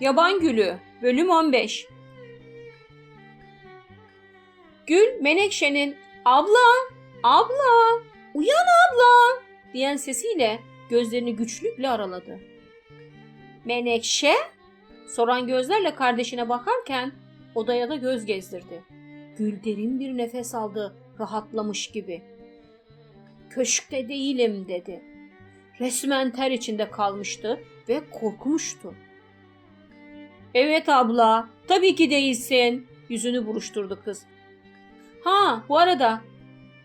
Yaban Gülü Bölüm 15 Gül Menekşe'nin abla, abla, uyan abla diyen sesiyle gözlerini güçlükle araladı. Menekşe? Soran gözlerle kardeşine bakarken odaya da göz gezdirdi. Gül derin bir nefes aldı, rahatlamış gibi. Köşkte değilim dedi. Resmen ter içinde kalmıştı ve korkmuştu. Evet abla, tabii ki değilsin. Yüzünü buruşturdu kız. Ha, bu arada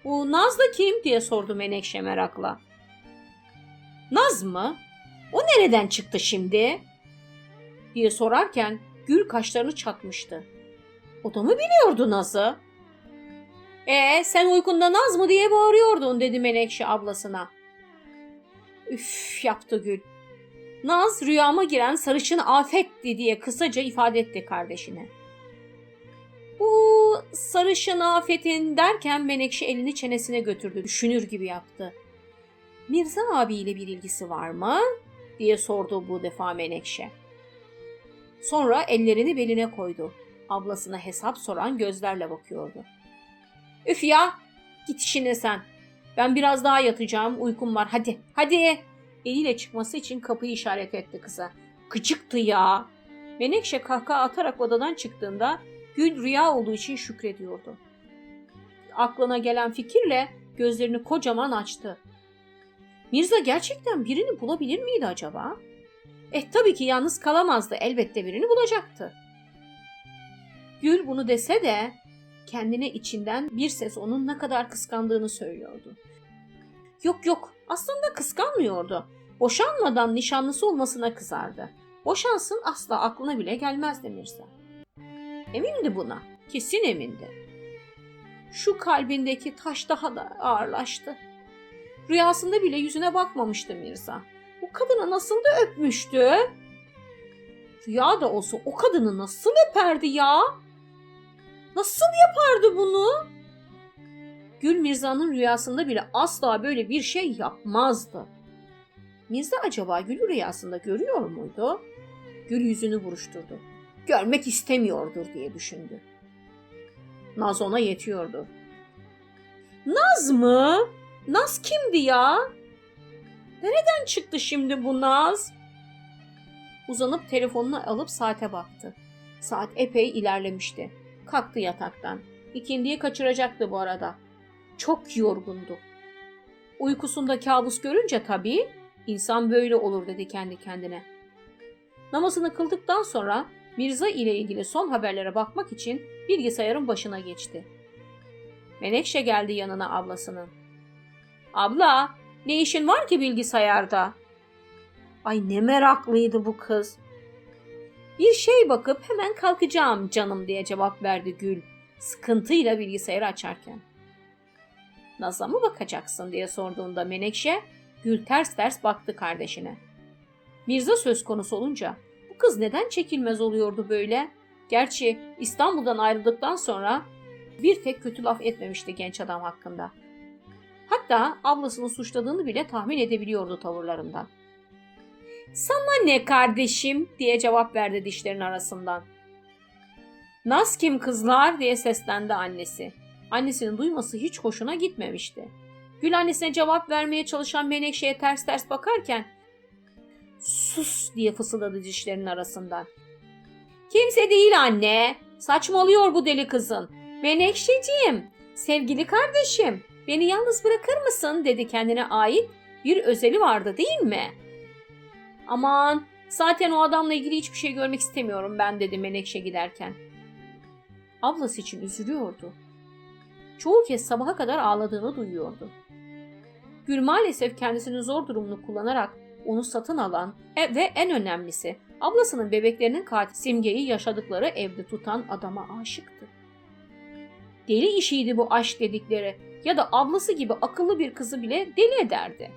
bu Naz da kim diye sordu Menekşe merakla. Naz mı? O nereden çıktı şimdi? diye sorarken Gül kaşlarını çatmıştı. O da mı biliyordu Naz'ı? E sen uykunda Naz mı diye bağırıyordun dedi Menekşe ablasına. Üf yaptı Gül. Naz rüyama giren sarışın afetti diye kısaca ifade etti kardeşine. Bu sarışın afetin derken Menekşe elini çenesine götürdü. Düşünür gibi yaptı. Mirza abiyle bir ilgisi var mı? diye sordu bu defa Menekşe. Sonra ellerini beline koydu. Ablasına hesap soran gözlerle bakıyordu. Üf ya! Git işine sen. Ben biraz daha yatacağım. Uykum var. Hadi, hadi! Eliyle çıkması için kapıyı işaret etti kıza. Gıcıktı ya! Menekşe kahkaha atarak odadan çıktığında Gül rüya olduğu için şükrediyordu. Aklına gelen fikirle gözlerini kocaman açtı. Mirza gerçekten birini bulabilir miydi acaba? Eh tabii ki yalnız kalamazdı. Elbette birini bulacaktı. Gül bunu dese de kendine içinden bir ses onun ne kadar kıskandığını söylüyordu. Yok yok aslında kıskanmıyordu. Boşanmadan nişanlısı olmasına kızardı. Boşansın asla aklına bile gelmezdi Mirza. Emindi buna. Kesin emindi. Şu kalbindeki taş daha da ağırlaştı. Rüyasında bile yüzüne bakmamıştı Mirza. O kadını nasıl da öpmüştü? Rüya da olsa o kadını nasıl öperdi ya? Nasıl yapardı bunu? Gül Mirza'nın rüyasında bile asla böyle bir şey yapmazdı. Mirza acaba Gül'ü rüyasında görüyor muydu? Gül yüzünü buruşturdu. Görmek istemiyordur diye düşündü. Naz ona yetiyordu. Naz mı? Naz kimdi ya? Nereden çıktı şimdi bu Naz? Uzanıp telefonunu alıp saate baktı. Saat epey ilerlemişti. Kalktı yataktan. İkindiyi kaçıracaktı bu arada. Çok yorgundu. Uykusunda kabus görünce tabii insan böyle olur dedi kendi kendine. Namazını kıldıktan sonra Mirza ile ilgili son haberlere bakmak için bilgisayarın başına geçti. Menekşe geldi yanına ablasının. Abla, ne işin var ki bilgisayarda? Ay ne meraklıydı bu kız. Bir şey bakıp hemen kalkacağım canım diye cevap verdi Gül. Sıkıntıyla bilgisayarı açarken. Naz'a mı bakacaksın diye sorduğunda Menekşe, Gül ters ters baktı kardeşine. Mirza söz konusu olunca bu kız neden çekilmez oluyordu böyle? Gerçi İstanbul'dan ayrıldıktan sonra bir tek kötü laf etmemişti genç adam hakkında. Hatta ablasını suçladığını bile tahmin edebiliyordu tavırlarından. Sana ne kardeşim diye cevap verdi dişlerin arasından. Naz kim kızlar diye seslendi annesi. Annesinin duyması hiç hoşuna gitmemişti. Gül annesine cevap vermeye çalışan Menekşe'ye ters ters bakarken sus diye fısıldadı dişlerinin arasından. Kimse değil anne. Saçmalıyor bu deli kızın. Menekşeciğim, sevgili kardeşim, beni yalnız bırakır mısın dedi kendine ait bir özeli vardı değil mi? Aman zaten o adamla ilgili hiçbir şey görmek istemiyorum ben dedi Menekşe giderken. Ablası için üzülüyordu. Çoğu kez sabaha kadar ağladığını duyuyordu. Gül maalesef kendisinin zor durumunu kullanarak onu satın alan e- ve en önemlisi Ablasının bebeklerinin katili Simge'yi yaşadıkları evde tutan adama aşıktı. Deli işiydi bu aşk dedikleri ya da ablası gibi akıllı bir kızı bile deli ederdi.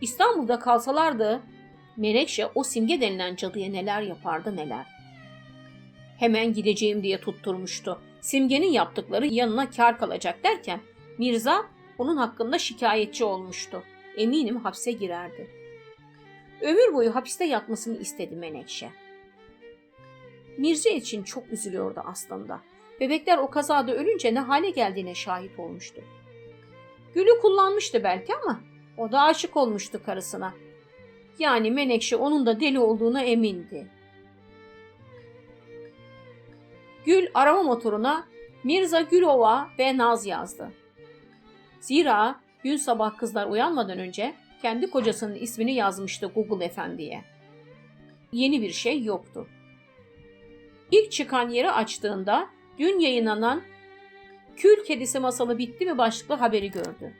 İstanbul'da kalsalardı Menekşe o simge denilen cadıya neler yapardı neler. Hemen gideceğim diye tutturmuştu. Simge'nin yaptıkları yanına kar kalacak derken Mirza onun hakkında şikayetçi olmuştu. Eminim hapse girerdi. Ömür boyu hapiste yatmasını istedi Menekşe. Mirza için çok üzülüyordu aslında. Bebekler o kazada ölünce ne hale geldiğine şahit olmuştu. Gülü kullanmıştı belki ama o da aşık olmuştu karısına. Yani Menekşe onun da deli olduğuna emindi. Gül arama motoruna Mirza Gülova ve Naz yazdı. Zira gün sabah kızlar uyanmadan önce kendi kocasının ismini yazmıştı Google Efendi'ye. Yeni bir şey yoktu. İlk çıkan yeri açtığında dün yayınlanan Kül Kedisi Masalı Bitti mi başlıklı haberi gördü.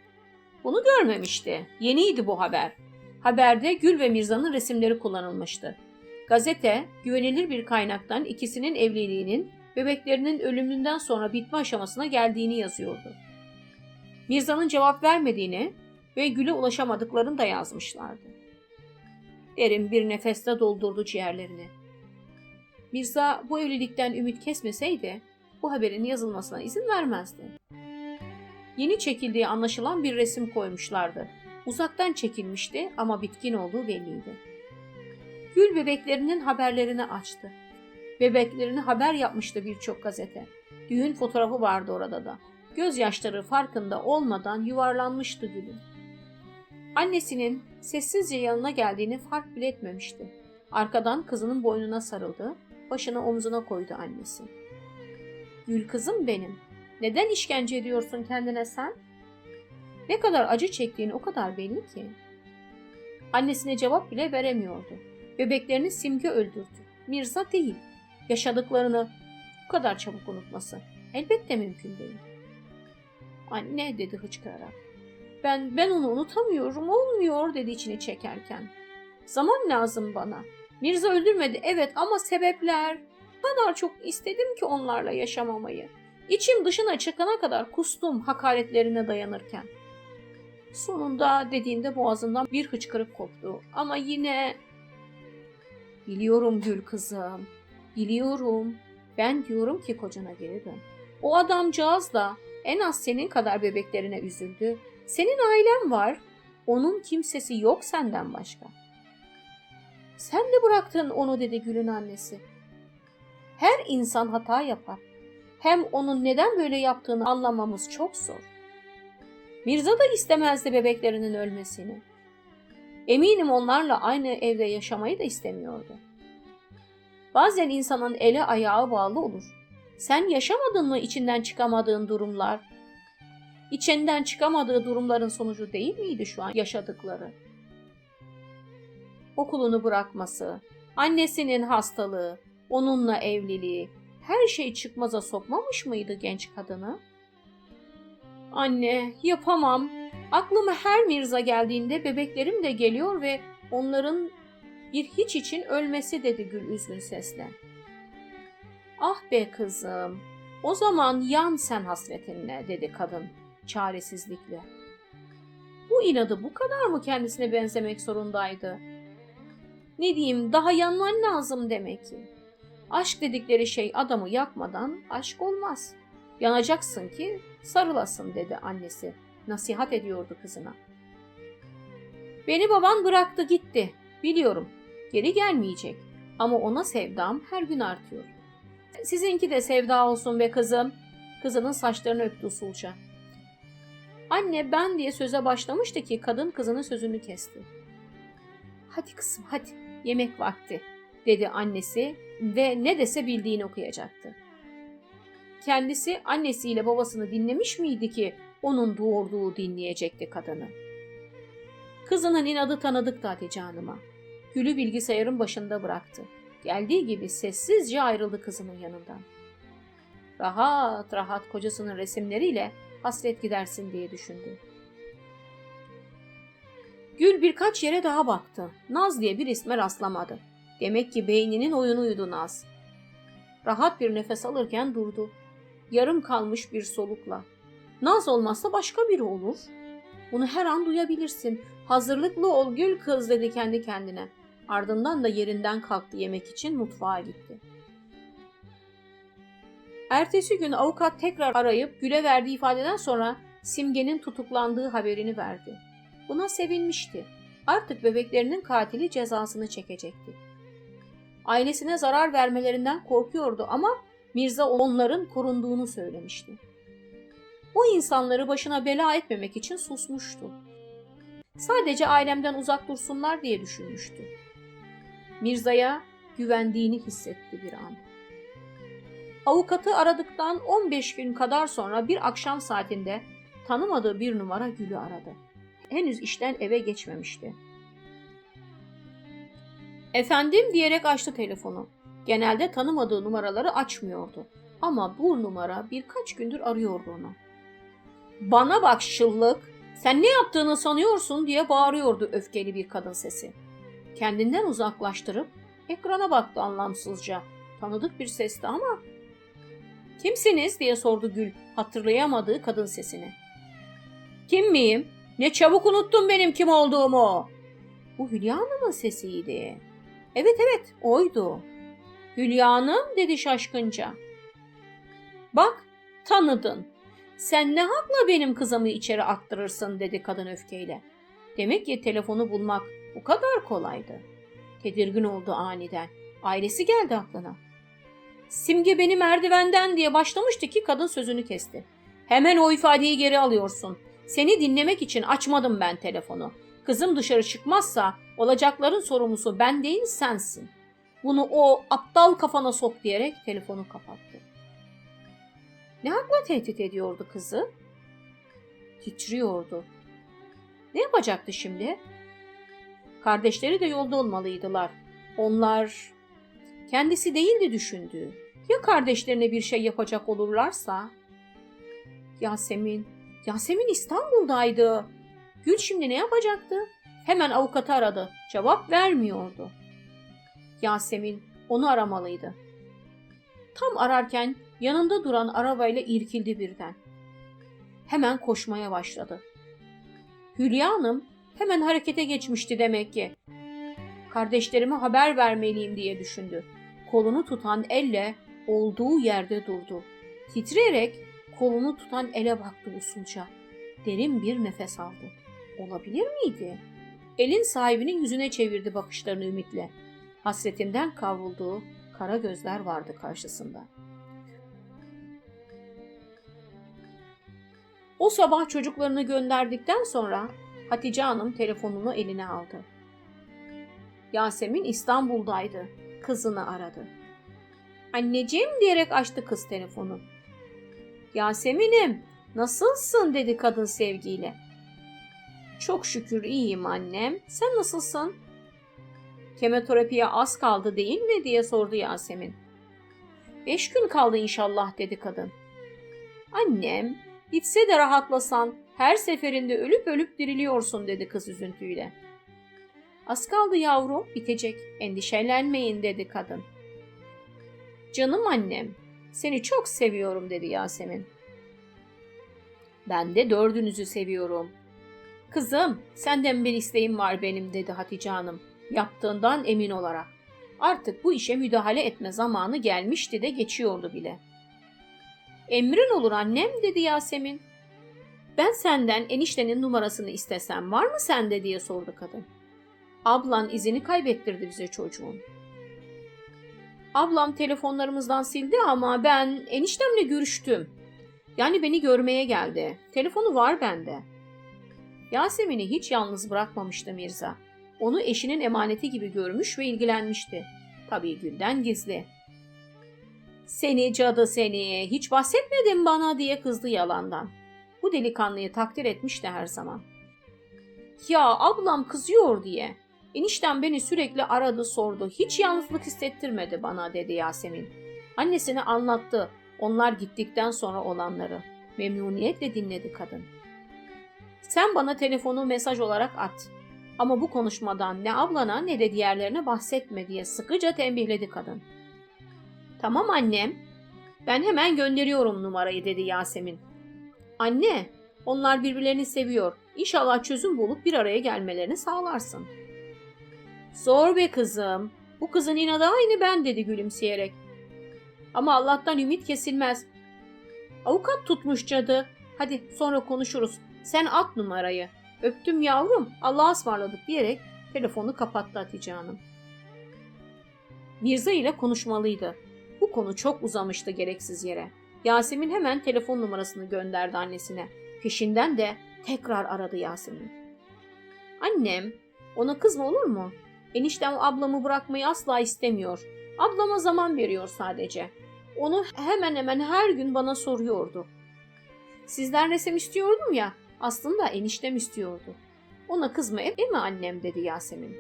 Bunu görmemişti. Yeniydi bu haber. Haberde Gül ve Mirza'nın resimleri kullanılmıştı. Gazete, güvenilir bir kaynaktan ikisinin evliliğinin bebeklerinin ölümünden sonra bitme aşamasına geldiğini yazıyordu. Mirza'nın cevap vermediğini ve Gül'e ulaşamadıklarını da yazmışlardı. Derin bir nefeste doldurdu ciğerlerini. Mirza bu evlilikten ümit kesmeseydi bu haberin yazılmasına izin vermezdi. Yeni çekildiği anlaşılan bir resim koymuşlardı. Uzaktan çekilmişti ama bitkin olduğu belliydi. Gül bebeklerinin haberlerini açtı. Bebeklerini haber yapmıştı birçok gazete. Düğün fotoğrafı vardı orada da. Gözyaşları farkında olmadan yuvarlanmıştı Gül'ün. Annesinin sessizce yanına geldiğini fark bile etmemişti. Arkadan kızının boynuna sarıldı, başını omzuna koydu annesi. Gül kızım benim. Neden işkence ediyorsun kendine sen? Ne kadar acı çektiğini o kadar belli ki. Annesine cevap bile veremiyordu. Bebeklerini Simge öldürdü. Mirza değil. Yaşadıklarını bu kadar çabuk unutması elbette mümkün değil. Anne dedi hıçkırarak. Ben ben onu unutamıyorum, olmuyor dedi içini çekerken. Zaman lazım bana. Mirza öldürmedi evet ama sebepler. Kadar çok istedim ki onlarla yaşamamayı. İçim dışına çıkana kadar kustum hakaretlerine dayanırken. Sonunda dediğinde boğazından bir hıçkırık koptu. Ama yine... Biliyorum Gül kızım, biliyorum. Ben diyorum ki kocana geri dön. O adamcağız da en az senin kadar bebeklerine üzüldü. Senin ailen var. Onun kimsesi yok senden başka. Sen de bıraktın onu dedi Gül'ün annesi. Her insan hata yapar. Hem onun neden böyle yaptığını anlamamız çok zor. Mirza da istemezdi bebeklerinin ölmesini. Eminim onlarla aynı evde yaşamayı da istemiyordu. Bazen insanın eli ayağı bağlı olur. Sen yaşamadın mı içinden çıkamadığın durumlar? İçinden çıkamadığı durumların sonucu değil miydi şu an yaşadıkları? Okulunu bırakması, annesinin hastalığı, onunla evliliği, her şey çıkmaza sokmamış mıydı genç kadını? Anne, yapamam. Aklıma her Mirza geldiğinde bebeklerim de geliyor ve onların bir hiç için ölmesi dedi Gül üzgün sesle. Ah be kızım, o zaman yan sen hasretinle dedi kadın çaresizlikle. Bu inadı bu kadar mı kendisine benzemek zorundaydı? Ne diyeyim daha yanman lazım demek ki. Aşk dedikleri şey adamı yakmadan aşk olmaz. Yanacaksın ki sarılasın dedi annesi. Nasihat ediyordu kızına. Beni baban bıraktı gitti. Biliyorum. Geri gelmeyecek. Ama ona sevdam her gün artıyor. Sizinki de sevda olsun be kızım. Kızının saçlarını öptü usulca. Anne ben diye söze başlamıştı ki kadın kızının sözünü kesti. Hadi kızım hadi yemek vakti dedi annesi ve ne dese bildiğini okuyacaktı. Kendisi annesiyle babasını dinlemiş miydi ki onun doğurduğu dinleyecekti kadını. Kızının inadı tanıdık da Hatice Hanım'a. Gül'ü bilgisayarın başında bıraktı. Geldiği gibi sessizce ayrıldı kızının yanından. Rahat rahat kocasının resimleriyle hasret gidersin diye düşündü. Gül birkaç yere daha baktı. Naz diye bir isme rastlamadı. Demek ki beyninin oyunuydu Naz. Rahat bir nefes alırken durdu. Yarım kalmış bir solukla. Naz olmazsa başka biri olur. Bunu her an duyabilirsin. Hazırlıklı ol gül kız dedi kendi kendine. Ardından da yerinden kalktı yemek için mutfağa gitti. Ertesi gün avukat tekrar arayıp Gül'e verdiği ifadeden sonra Simge'nin tutuklandığı haberini verdi. Buna sevinmişti. Artık bebeklerinin katili cezasını çekecekti. Ailesine zarar vermelerinden korkuyordu ama Mirza onların korunduğunu söylemişti. O insanları başına bela etmemek için susmuştu. Sadece ailemden uzak dursunlar diye düşünmüştü. Mirza'ya güvendiğini hissetti bir an. Avukatı aradıktan 15 gün kadar sonra bir akşam saatinde tanımadığı bir numara Gül'ü aradı. Henüz işten eve geçmemişti. Efendim diyerek açtı telefonu. Genelde tanımadığı numaraları açmıyordu. Ama bu numara birkaç gündür arıyordu onu. Bana bak şıllık, sen ne yaptığını sanıyorsun diye bağırıyordu öfkeli bir kadın sesi. Kendinden uzaklaştırıp ekrana baktı anlamsızca. Tanıdık bir sesti ama Kimsiniz diye sordu Gül hatırlayamadığı kadın sesini. Kim miyim? Ne çabuk unuttun benim kim olduğumu. Bu Hülya Hanım'ın sesiydi. Evet evet oydu. Hülya Hanım dedi şaşkınca. Bak tanıdın. Sen ne hakla benim kızımı içeri attırırsın dedi kadın öfkeyle. Demek ki telefonu bulmak bu kadar kolaydı. Tedirgin oldu aniden. Ailesi geldi aklına. Simge beni merdivenden diye başlamıştı ki kadın sözünü kesti. Hemen o ifadeyi geri alıyorsun. Seni dinlemek için açmadım ben telefonu. Kızım dışarı çıkmazsa olacakların sorumlusu ben değil sensin. Bunu o aptal kafana sok diyerek telefonu kapattı. Ne hakla tehdit ediyordu kızı? Titriyordu. Ne yapacaktı şimdi? Kardeşleri de yolda olmalıydılar. Onlar kendisi değildi düşündüğü. Ya kardeşlerine bir şey yapacak olurlarsa? Yasemin, Yasemin İstanbul'daydı. Gül şimdi ne yapacaktı? Hemen avukatı aradı. Cevap vermiyordu. Yasemin onu aramalıydı. Tam ararken yanında duran arabayla irkildi birden. Hemen koşmaya başladı. Hülya Hanım hemen harekete geçmişti demek ki. Kardeşlerime haber vermeliyim diye düşündü. Kolunu tutan elle olduğu yerde durdu. Titreyerek kolunu tutan ele baktı usulca. Derin bir nefes aldı. Olabilir miydi? Elin sahibinin yüzüne çevirdi bakışlarını ümitle. Hasretinden kavrulduğu kara gözler vardı karşısında. O sabah çocuklarını gönderdikten sonra Hatice Hanım telefonunu eline aldı. Yasemin İstanbul'daydı. Kızını aradı. Anneciğim diyerek açtı kız telefonu. Yasemin'im nasılsın dedi kadın sevgiyle. Çok şükür iyiyim annem. Sen nasılsın? Kemoterapiye az kaldı değil mi diye sordu Yasemin. Beş gün kaldı inşallah dedi kadın. Annem bitse de rahatlasan her seferinde ölüp ölüp diriliyorsun dedi kız üzüntüyle. Az kaldı yavrum bitecek endişelenmeyin dedi kadın. Canım annem, seni çok seviyorum dedi Yasemin. Ben de dördünüzü seviyorum. Kızım, senden bir isteğim var benim dedi Hatice Hanım, yaptığından emin olarak. Artık bu işe müdahale etme zamanı gelmişti de geçiyordu bile. Emrin olur annem dedi Yasemin. Ben senden eniştenin numarasını istesem var mı sende diye sordu kadın. Ablan izini kaybettirdi bize çocuğun. Ablam telefonlarımızdan sildi ama ben eniştemle görüştüm. Yani beni görmeye geldi. Telefonu var bende. Yasemin'i hiç yalnız bırakmamıştı Mirza. Onu eşinin emaneti gibi görmüş ve ilgilenmişti. Tabii Gül'den gizli. Seni cadı seni, hiç bahsetmedin bana diye kızdı yalandan. Bu delikanlıyı takdir etmişti her zaman. Ya ablam kızıyor diye. Eniştem beni sürekli aradı sordu. Hiç yalnızlık hissettirmedi bana dedi Yasemin. Annesine anlattı. Onlar gittikten sonra olanları. Memnuniyetle dinledi kadın. Sen bana telefonu mesaj olarak at. Ama bu konuşmadan ne ablana ne de diğerlerine bahsetme diye sıkıca tembihledi kadın. Tamam annem. Ben hemen gönderiyorum numarayı dedi Yasemin. Anne, onlar birbirlerini seviyor. İnşallah çözüm bulup bir araya gelmelerini sağlarsın. Zor be kızım. Bu kızın inadı aynı ben dedi gülümseyerek. Ama Allah'tan ümit kesilmez. Avukat tutmuş cadı. Hadi sonra konuşuruz. Sen at numarayı. Öptüm yavrum. Allah'a ısmarladık diyerek telefonu kapattı Hatice Hanım. Mirza ile konuşmalıydı. Bu konu çok uzamıştı gereksiz yere. Yasemin hemen telefon numarasını gönderdi annesine. Peşinden de tekrar aradı Yasemin. Annem, ona kızma olur mu? Eniştem ablamı bırakmayı asla istemiyor. Ablama zaman veriyor sadece. Onu hemen hemen her gün bana soruyordu. Sizden resim istiyordum ya, aslında eniştem istiyordu. Ona kızma e mi annem dedi Yasemin.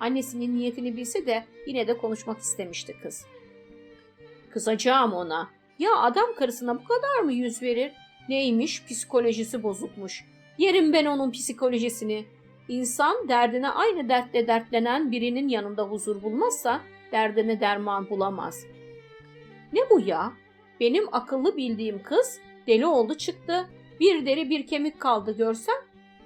Annesinin niyetini bilse de yine de konuşmak istemişti kız. Kızacağım ona. Ya adam karısına bu kadar mı yüz verir? Neymiş psikolojisi bozukmuş. Yerim ben onun psikolojisini. İnsan derdine aynı dertle dertlenen birinin yanında huzur bulmazsa derdine derman bulamaz. Ne bu ya? Benim akıllı bildiğim kız deli oldu çıktı. Bir deri bir kemik kaldı görsem.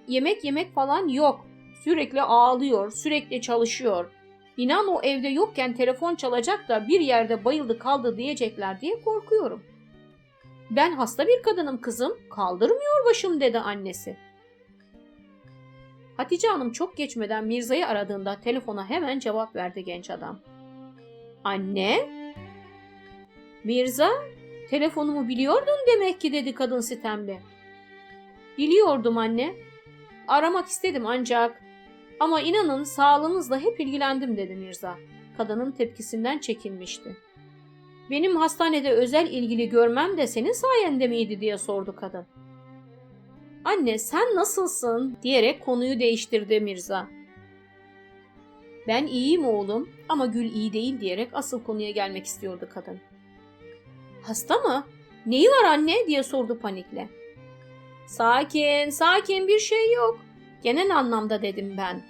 Yemek yemek falan yok. Sürekli ağlıyor, sürekli çalışıyor. İnan o evde yokken telefon çalacak da bir yerde bayıldı kaldı diyecekler diye korkuyorum. Ben hasta bir kadınım kızım, kaldırmıyor başım dedi annesi. Hatice Hanım çok geçmeden Mirza'yı aradığında telefona hemen cevap verdi genç adam. Anne? Mirza, telefonumu biliyordun demek ki dedi kadın sitemli. Biliyordum anne. Aramak istedim ancak ama inanın sağlığınızla hep ilgilendim dedi Mirza. Kadının tepkisinden çekinmişti. Benim hastanede özel ilgili görmem de senin sayende miydi diye sordu kadın. Anne sen nasılsın diyerek konuyu değiştirdi Mirza. Ben iyiyim oğlum ama Gül iyi değil diyerek asıl konuya gelmek istiyordu kadın. Hasta mı? Neyi var anne diye sordu panikle. Sakin, sakin bir şey yok. Genel anlamda dedim ben.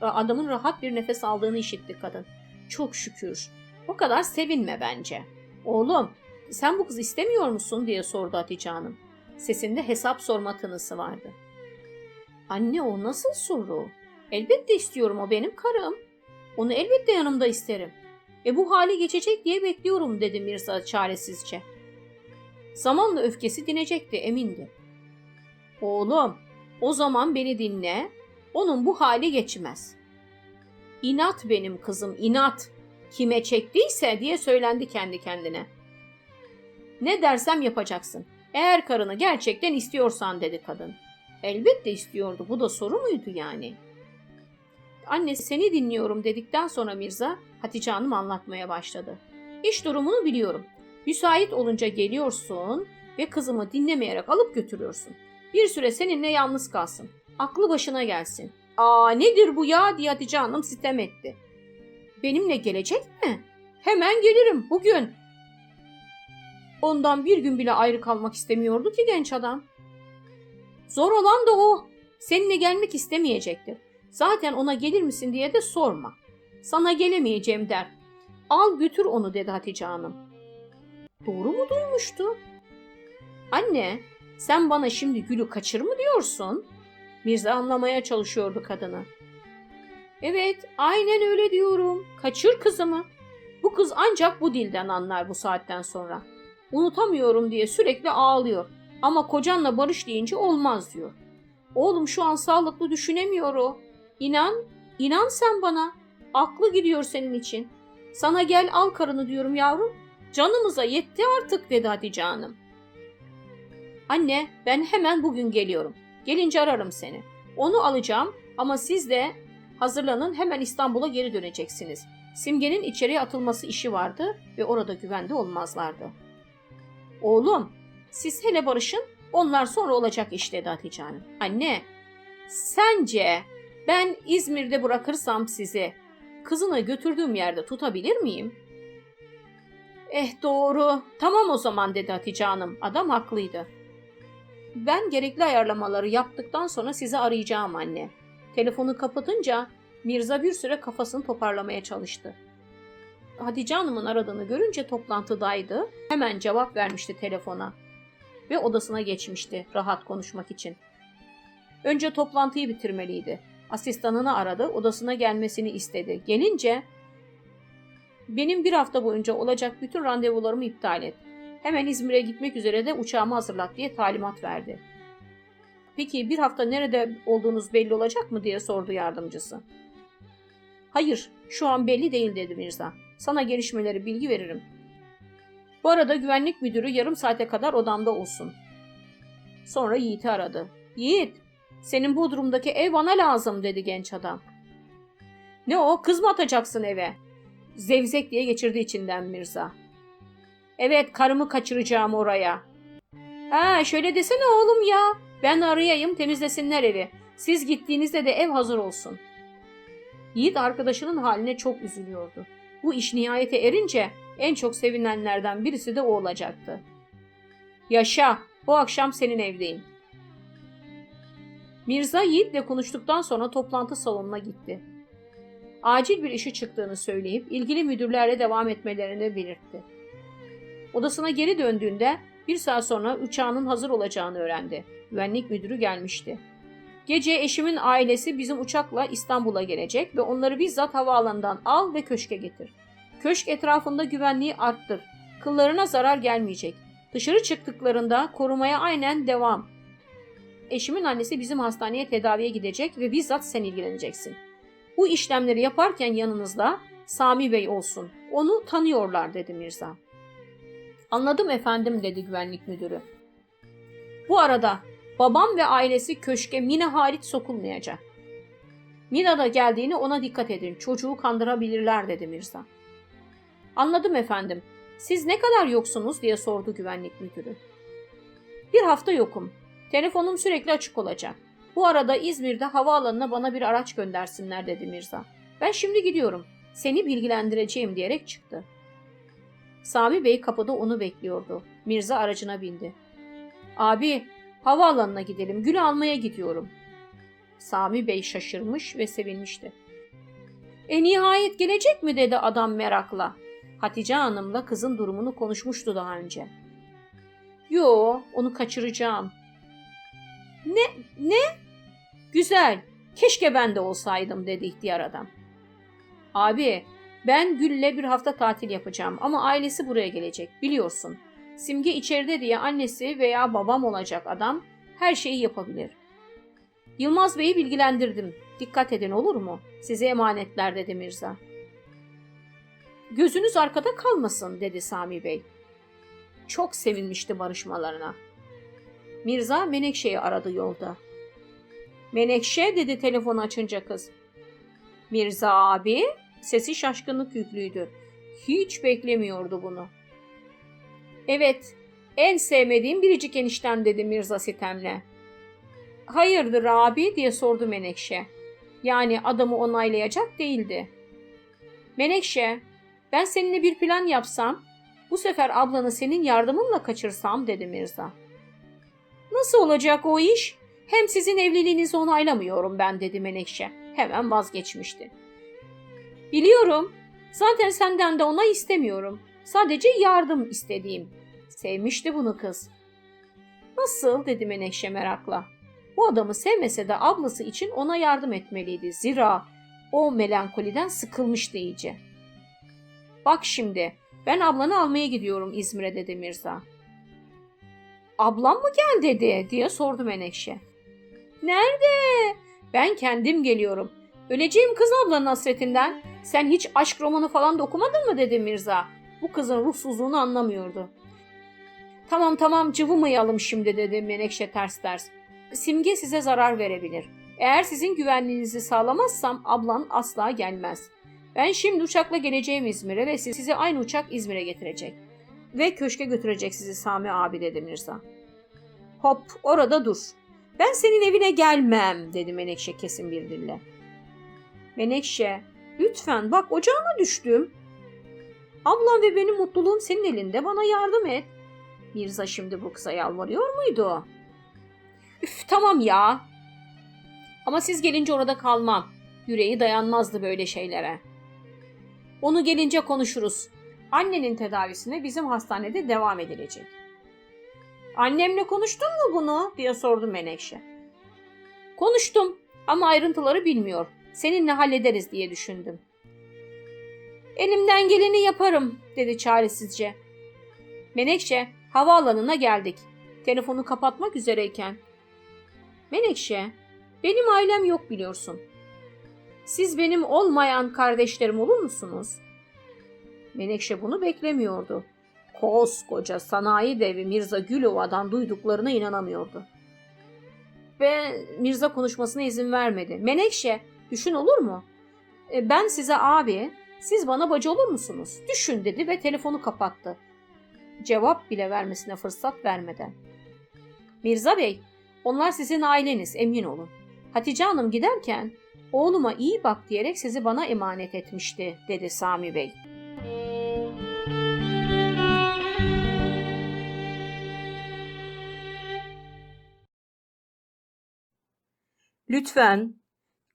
Adamın rahat bir nefes aldığını işitti kadın. Çok şükür. O kadar sevinme bence. Oğlum, sen bu kız istemiyor musun diye sordu Hatice Hanım. Sesinde hesap sorma tınısı vardı. Anne o nasıl soru? Elbette istiyorum o benim karım. Onu elbette yanımda isterim. E bu hali geçecek diye bekliyorum dedi Mirza çaresizce. Zamanla öfkesi dinecekti emindi. Oğlum o zaman beni dinle. Onun bu hali geçmez. İnat benim kızım inat. Kime çektiyse diye söylendi kendi kendine. Ne dersem yapacaksın. Eğer karını gerçekten istiyorsan dedi kadın. Elbette istiyordu. Bu da soru muydu yani? Anne seni dinliyorum dedikten sonra Mirza Hatice Hanım anlatmaya başladı. İş durumunu biliyorum. Müsait olunca geliyorsun ve kızımı dinlemeyerek alıp götürüyorsun. Bir süre seninle yalnız kalsın. Aklı başına gelsin. Aa nedir bu ya diye Hatice Hanım sitem etti. Benimle gelecek mi? Hemen gelirim bugün. Ondan bir gün bile ayrı kalmak istemiyordu ki genç adam. Zor olan da o. Seninle gelmek istemeyecektir. Zaten ona gelir misin diye de sorma. Sana gelemeyeceğim der. Al götür onu dedi Hatice Hanım. Doğru mu duymuştu? Anne, sen bana şimdi Gül'ü kaçır mı diyorsun? Mirza anlamaya çalışıyordu kadını. Evet, aynen öyle diyorum. Kaçır kızımı. Bu kız ancak bu dilden anlar bu saatten sonra. Unutamıyorum diye sürekli ağlıyor. Ama kocanla barış deyince olmaz diyor. Oğlum şu an sağlıklı düşünemiyor o. İnan, inan sen bana. Aklı gidiyor senin için. Sana gel al karını diyorum yavrum. Canımıza yetti artık dedi Hatice Hanım. Anne ben hemen bugün geliyorum. Gelince ararım seni. Onu alacağım ama siz de hazırlanın hemen İstanbul'a geri döneceksiniz. Simge'nin içeriye atılması işi vardı ve orada güvende olmazlardı. Oğlum siz hele barışın onlar sonra olacak iş dedi Hatice Hanım. Anne sence ben İzmir'de bırakırsam sizi kızını götürdüğüm yerde tutabilir miyim? Eh doğru. Tamam o zaman dedi Hatice Hanım. Adam haklıydı. Ben gerekli ayarlamaları yaptıktan sonra sizi arayacağım anne. Telefonu kapatınca Mirza bir süre kafasını toparlamaya çalıştı. Hatice Hanım'ın aradığını görünce toplantıdaydı. Hemen cevap vermişti telefona ve odasına geçmişti rahat konuşmak için. Önce toplantıyı bitirmeliydi. Asistanını aradı, odasına gelmesini istedi. Gelince benim bir hafta boyunca olacak bütün randevularımı iptal et. Hemen İzmir'e gitmek üzere de uçağımı hazırlat diye talimat verdi. Peki bir hafta nerede olduğunuz belli olacak mı diye sordu yardımcısı. Hayır, şu an belli değil dedi Mirza. Sana gelişmeleri bilgi veririm. Bu arada güvenlik müdürü yarım saate kadar odamda olsun. Sonra Yiğit'i aradı. Yiğit, senin bu durumdaki ev bana lazım dedi genç adam. Ne o, kız mı atacaksın eve? Zevzek diye geçirdi içinden Mirza. Evet, karımı kaçıracağım oraya. Ha, şöyle desene oğlum ya. Ben arayayım, temizlesinler evi. Siz gittiğinizde de ev hazır olsun. Yiğit arkadaşının haline çok üzülüyordu. Bu iş nihayete erince en çok sevinenlerden birisi de o olacaktı. Yaşa, bu akşam senin evdeyim. Mirza Yiğit'le konuştuktan sonra toplantı salonuna gitti. Acil bir işi çıktığını söyleyip ilgili müdürlerle devam etmelerini belirtti. Odasına geri döndüğünde bir saat sonra uçağının hazır olacağını öğrendi. Güvenlik müdürü gelmişti. Gece eşimin ailesi bizim uçakla İstanbul'a gelecek ve onları bizzat havaalanından al ve köşke getir. Köşk etrafında güvenliği arttır. Kıllarına zarar gelmeyecek. Dışarı çıktıklarında korumaya aynen devam. Eşimin annesi bizim hastaneye tedaviye gidecek ve bizzat sen ilgileneceksin. Bu işlemleri yaparken yanınızda Sami Bey olsun. Onu tanıyorlar dedi Mirza. Anladım efendim dedi güvenlik müdürü. Bu arada babam ve ailesi köşke Mina hariç sokulmayacak. Mina da geldiğini ona dikkat edin. Çocuğu kandırabilirler dedi Mirza. Anladım efendim. Siz ne kadar yoksunuz diye sordu güvenlik müdürü. Bir hafta yokum. Telefonum sürekli açık olacak. Bu arada İzmir'de havaalanına bana bir araç göndersinler dedi Mirza. Ben şimdi gidiyorum. Seni bilgilendireceğim diyerek çıktı. Sami Bey kapıda onu bekliyordu. Mirza aracına bindi. Abi havaalanına gidelim. Gül almaya gidiyorum. Sami Bey şaşırmış ve sevinmişti. E nihayet gelecek mi dedi adam merakla. Hatice Hanım'la kızın durumunu konuşmuştu daha önce. Yo, onu kaçıracağım. Ne, ne? Güzel, keşke ben de olsaydım dedi ihtiyar adam. Abi, ben Gül'le bir hafta tatil yapacağım ama ailesi buraya gelecek, biliyorsun. Simge içeride diye annesi veya babam olacak adam her şeyi yapabilir. Yılmaz Bey'i bilgilendirdim. Dikkat edin olur mu? Size emanetler dedi Mirza. Gözünüz arkada kalmasın dedi Sami Bey. Çok sevinmişti barışmalarına. Mirza Menekşe'yi aradı yolda. Menekşe dedi telefonu açınca kız. Mirza abi sesi şaşkınlık yüklüydü. Hiç beklemiyordu bunu. Evet en sevmediğim biricik enişten dedi Mirza sitemle. Hayırdır abi diye sordu Menekşe. Yani adamı onaylayacak değildi. Menekşe ben seninle bir plan yapsam, bu sefer ablanı senin yardımınla kaçırsam dedi Mirza. Nasıl olacak o iş? Hem sizin evliliğinizi onaylamıyorum ben dedi Menekşe. Hemen vazgeçmişti. Biliyorum. Zaten senden de ona istemiyorum. Sadece yardım istediğim. Sevmişti bunu kız. Nasıl dedi Menekşe merakla. Bu adamı sevmese de ablası için ona yardım etmeliydi. Zira o melankoliden sıkılmıştı iyice. Bak şimdi ben ablanı almaya gidiyorum İzmir'e dedi Mirza. Ablam mı gel dedi diye sordu Menekşe. Nerede? Ben kendim geliyorum. Öleceğim kız ablanın hasretinden. Sen hiç aşk romanı falan da okumadın mı dedi Mirza. Bu kızın ruhsuzluğunu anlamıyordu. Tamam tamam cıvımayalım şimdi dedi Menekşe ters ters. Simge size zarar verebilir. Eğer sizin güvenliğinizi sağlamazsam ablan asla gelmez. Ben şimdi uçakla geleceğim İzmir'e ve sizi aynı uçak İzmir'e getirecek. Ve köşke götürecek sizi Sami abi dedi Mirza. Hop orada dur. Ben senin evine gelmem dedi Menekşe kesin bir dille. Menekşe lütfen bak ocağına düştüm. Ablam ve benim mutluluğum senin elinde bana yardım et. Mirza şimdi bu kıza yalvarıyor muydu? Üf tamam ya. Ama siz gelince orada kalmam. Yüreği dayanmazdı böyle şeylere. Onu gelince konuşuruz. Annenin tedavisine bizim hastanede devam edilecek. Annemle konuştun mu bunu diye sordu Menekşe. Konuştum ama ayrıntıları bilmiyor. Seninle hallederiz diye düşündüm. Elimden geleni yaparım dedi çaresizce. Menekşe havaalanına geldik. Telefonu kapatmak üzereyken. Menekşe benim ailem yok biliyorsun. Siz benim olmayan kardeşlerim olur musunuz? Menekşe bunu beklemiyordu. Koskoca sanayi devi Mirza Gülova'dan duyduklarına inanamıyordu. Ve Mirza konuşmasına izin vermedi. Menekşe, düşün olur mu? E, ben size abi, siz bana bacı olur musunuz? Düşün dedi ve telefonu kapattı. Cevap bile vermesine fırsat vermeden. Mirza Bey, onlar sizin aileniz emin olun. Hatice Hanım giderken oğluma iyi bak diyerek sizi bana emanet etmişti dedi Sami Bey. Lütfen